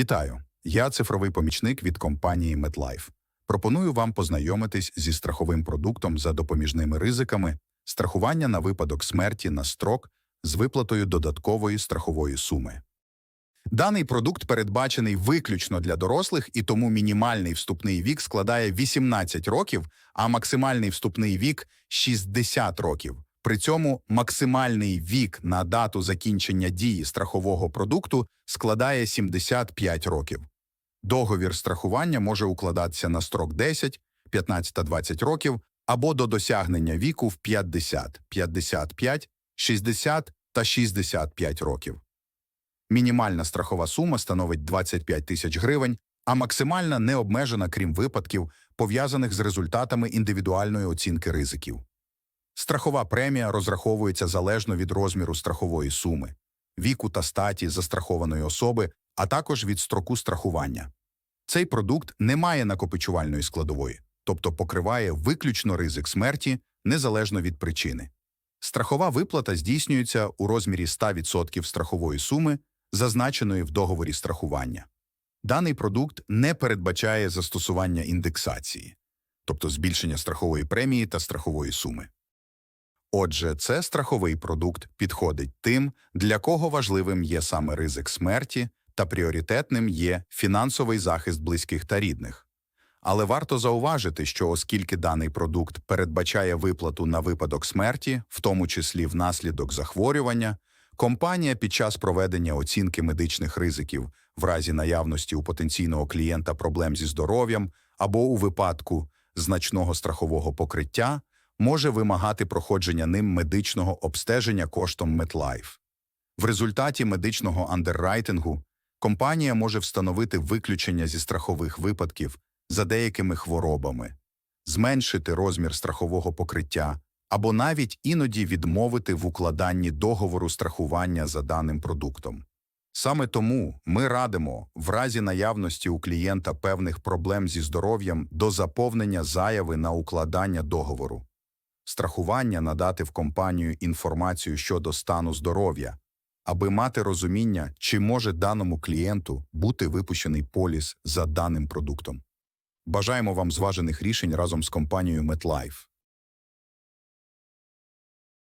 Вітаю! Я цифровий помічник від компанії MetLife. Пропоную вам познайомитись зі страховим продуктом за допоміжними ризиками страхування на випадок смерті на строк з виплатою додаткової страхової суми. Даний продукт передбачений виключно для дорослих, і тому мінімальний вступний вік складає 18 років, а максимальний вступний вік 60 років. При цьому максимальний вік на дату закінчення дії страхового продукту складає 75 років. Договір страхування може укладатися на строк 10, 15 та 20 років або до досягнення віку в 50, 55, 60 та 65 років. Мінімальна страхова сума становить 25 тисяч гривень, а максимальна не обмежена, крім випадків, пов'язаних з результатами індивідуальної оцінки ризиків. Страхова премія розраховується залежно від розміру страхової суми, віку та статі застрахованої особи, а також від строку страхування. Цей продукт не має накопичувальної складової, тобто покриває виключно ризик смерті незалежно від причини. Страхова виплата здійснюється у розмірі 100% страхової суми, зазначеної в договорі страхування. Даний продукт не передбачає застосування індексації, тобто збільшення страхової премії та страхової суми. Отже, це страховий продукт підходить тим, для кого важливим є саме ризик смерті та пріоритетним є фінансовий захист близьких та рідних. Але варто зауважити, що оскільки даний продукт передбачає виплату на випадок смерті, в тому числі внаслідок захворювання, компанія під час проведення оцінки медичних ризиків в разі наявності у потенційного клієнта проблем зі здоров'ям або у випадку значного страхового покриття може вимагати проходження ним медичного обстеження коштом MetLife. В результаті медичного андеррайтингу компанія може встановити виключення зі страхових випадків за деякими хворобами, зменшити розмір страхового покриття або навіть іноді відмовити в укладанні договору страхування за даним продуктом. Саме тому ми радимо в разі наявності у клієнта певних проблем зі здоров'ям до заповнення заяви на укладання договору страхування надати в компанію інформацію щодо стану здоров'я, аби мати розуміння, чи може даному клієнту бути випущений поліс за даним продуктом. Бажаємо вам зважених рішень разом з компанією MetLife.